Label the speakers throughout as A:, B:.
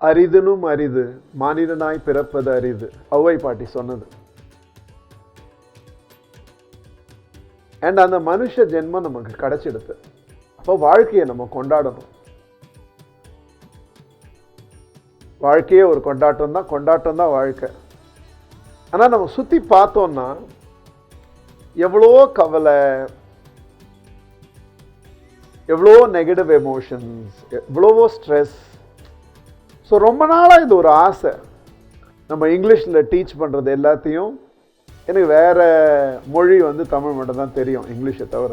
A: அரிதனும் அரிது மானிடனாய் பிறப்பது அரிது. ஔவை பாட்டி சொன்னது. அண்ட் அந்த மனுஷ ஜென்மம் நமக்கு கிடைச்சிடுது அப்போ வாழ்க்கையை நம்ம கொண்டாடணும். வாழ்க்கையே ஒரு கொண்டாட்டம் தான் கொண்டாட்டம் தான் வாழ்க்கை. ஆனால் நம்ம சுற்றி பார்த்தோம்னா எவ்வளோ கவலை எவ்வளோ நெகட்டிவ் எமோஷன்ஸ் எவ்வளவோ ஸ்ட்ரெஸ் ஸோ ரொம்ப நாளாக இது ஒரு ஆசை. நம்ம இங்கிலீஷில் டீச் பண்ணுறது எல்லாத்தையும் எனக்கு வேற மொழி வந்து தமிழ் மட்டும் தான் தெரியும் இங்கிலீஷை தவிர.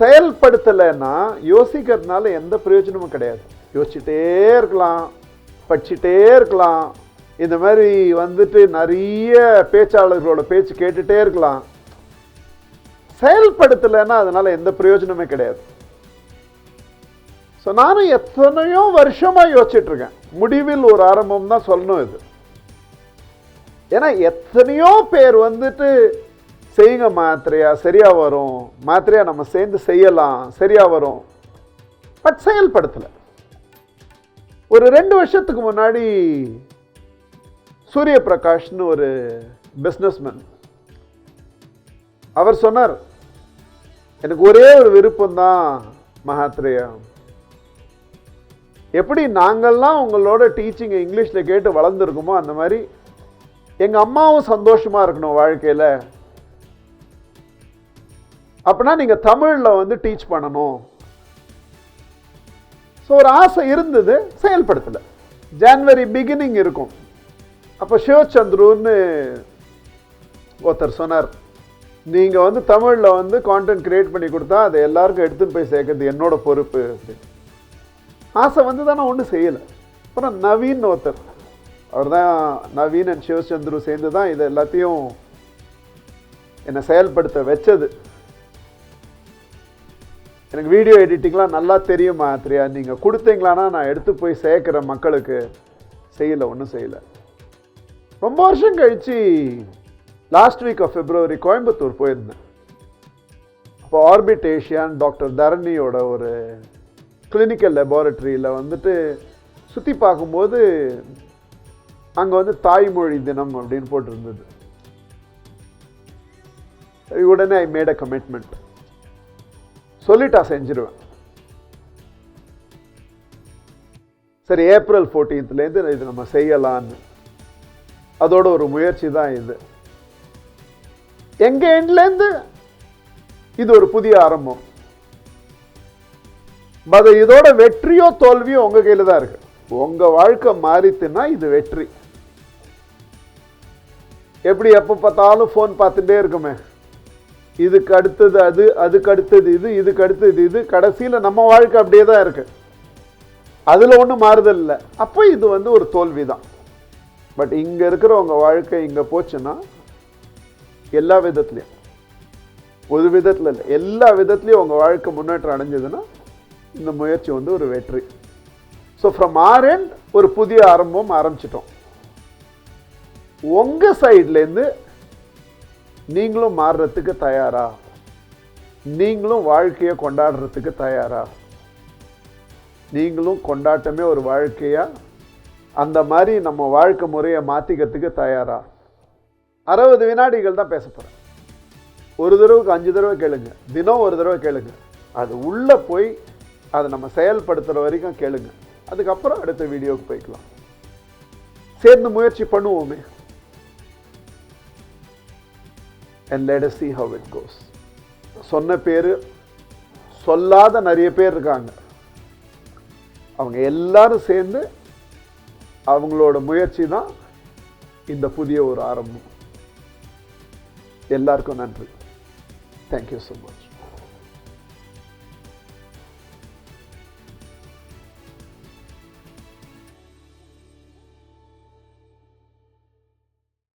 A: செயல்படுத்தலைன்னா யோசிக்கிறதுனால எந்த பிரயோஜனமும் கிடையாது. யோசிச்சுட்டே இருக்கலாம் படிச்சுட்டே இருக்கலாம். இந்த மாதிரி வந்துட்டு நிறைய பேச்சாளர்களோட பேச்சு கேட்டுகிட்டே இருக்கலாம். செயல்படுத்தலைன்னா அதனால் எந்த பிரயோஜனமே கிடையாது. ஸோ நானும் எத்தனையோ வருஷமாக யோசிச்சுட்ருக்கேன் முடிவில் ஒரு ஆரம்பம் தான் சொல்லணும் இது. ஏன்னா எத்தனையோ பேர் வந்துட்டு செய்யுங்க மாத்திரையா? சரியாக வரும். மாத்திரையா நம்ம சேர்ந்து செய்யலாம். சரியாக வரும். பட் செயல்படுத்தலை. ஒரு ரெண்டு வருஷத்துக்கு முன்னாடி சூரிய பிரகாஷ்னு ஒரு பிஸ்னஸ்மேன் அவர் சொன்னார் எனக்கு ஒரே ஒரு விருப்பம் தான் மகாத்ரேயா எப்படி நாங்கள்லாம் உங்களோட டீச்சிங்கை இங்கிலீஷில் கேட்டு வளர்ந்துருக்குமோ அந்த மாதிரி எங்கள் அம்மாவும் சந்தோஷமாக இருக்கணும் வாழ்க்கையில். அப்படின்னா நீங்கள் தமிழில் வந்து டீச் பண்ணணும். ஸோ ஒரு ஆசை இருந்தது செயல்படுத்தலை. ஜான்வரி பிகினிங் இருக்கும். அப்போ சிவச்சந்துருன்னு ஒருத்தர் சொன்னார் நீங்கள் வந்து தமிழில் வந்து கான்டென்ட் க்ரியேட் பண்ணி கொடுத்தா அதை எல்லாருக்கும் எடுத்துன்னு போய் சேர்க்கறது என்னோட பொறுப்பு அப்படின்னு. ஆசை வந்து தான் நான் ஒன்றும் செய்யலை. அப்புறம் நவீன் ஒருத்தர். அவர் தான் நவீன் அண்ட் சிவச்சந்துரு சேர்ந்து தான் இதை எல்லாத்தையும் என்னை செயல்படுத்த வச்சது. எனக்கு வீடியோ எடிட்டிங்லாம் நல்லா தெரியுமா மாத்திரியா நீங்கள் கொடுத்தீங்களான்னா நான் எடுத்து போய் சேர்க்குற மக்களுக்கு செய்யலை ஒன்றும் செய்யலை. ரொம்ப வருஷம் கழித்து last week of February Coimbatore போயிருந்தேன். அப்போ ஆர்பிட் ஏஷியான் டாக்டர் தரணியோட ஒரு கிளினிக்கல் லெபார்ட்டரியில் வந்துட்டு சுற்றி பார்க்கும்போது அங்கே வந்து தாய்மொழி தினம் அப்படின்னு போட்டிருந்தது. உடனே ஐ மேட் அ கமிட்மெண்ட் சொல்லிட்டா செஞ்சிருவேன். சரி ஏப்ரல் ஃபோர்டீன்த்லேருந்து இது நம்ம செய்யலான்னு. அதோட ஒரு முயற்சி தான் இது. எங்கள் எண்ட்லேருந்து இது ஒரு புதிய ஆரம்பம். பட் இதோட வெற்றியோ தோல்வியோ உங்கள் கையில் தான் இருக்கு. உங்கள் வாழ்க்கை மாறித்துன்னா இது வெற்றி. எப்படி எப்போ பார்த்தாலும் ஃபோன் பார்த்துட்டே இருக்குமே. இதுக்கு அடுத்தது அது அதுக்கு அடுத்தது இது இதுக்கு அடுத்தது இது. கடைசியில் நம்ம வாழ்க்கை அப்படியே தான் இருக்கு. அதில் ஒன்றும் மாறுதல் இல்லை. அப்போ இது வந்து ஒரு தோல்வி தான் பட் இங்கே இருக்கிற உங்கள் வாழ்க்கை இங்கே போச்சுன்னா எல்லா விதத்துலையும். ஒரு விதத்தில் இல்லை. எல்லா விதத்துலையும் உங்கள் வாழ்க்கை முன்னேற்றம் அடைஞ்சதுன்னா இந்த முயற்சி வந்து ஒரு வெற்றி. ஸோ ஃப்ரம் ஆர் எண்ட் ஒரு புதிய ஆரம்பம் ஆரம்பிச்சிட்டோம். உங்கள் சைட்லேருந்து நீங்களும் மாறுறதுக்கு தயாரா? நீங்களும் வாழ்க்கையை கொண்டாடுறதுக்கு தயாரா? நீங்களும் கொண்டாட்டமே ஒரு வாழ்க்கையா? அந்த மாதிரி நம்ம வாழ்க்கை முறையை மாற்றிக்கிறதுக்கு தயாரா? அறுபது வினாடிகள் தான் பேச போகிறேன் ஒரு தடவைக்கு அஞ்சு தடவை கேளுங்க. தினம் ஒரு தடவை கேளுங்க. அது உள்ளே போய் அதை நம்ம செயல்படுத்துகிற வரைக்கும் கேளுங்க. அதுக்கப்புறம் அடுத்த வீடியோவுக்கு போய்க்கலாம். சேர்ந்து முயற்சி பண்ணுவோமே. And let see how it goes சொன்ன பேர் சொல்லாத நிறைய பேர் இருக்காங்க. அவங்க எல்லாரும் சேர்ந்து அவங்களோட முயற்சி தான் இந்த புதிய ஒரு ஆரம்பம். எல்லாருக்கும் நன்றி. Thank you so much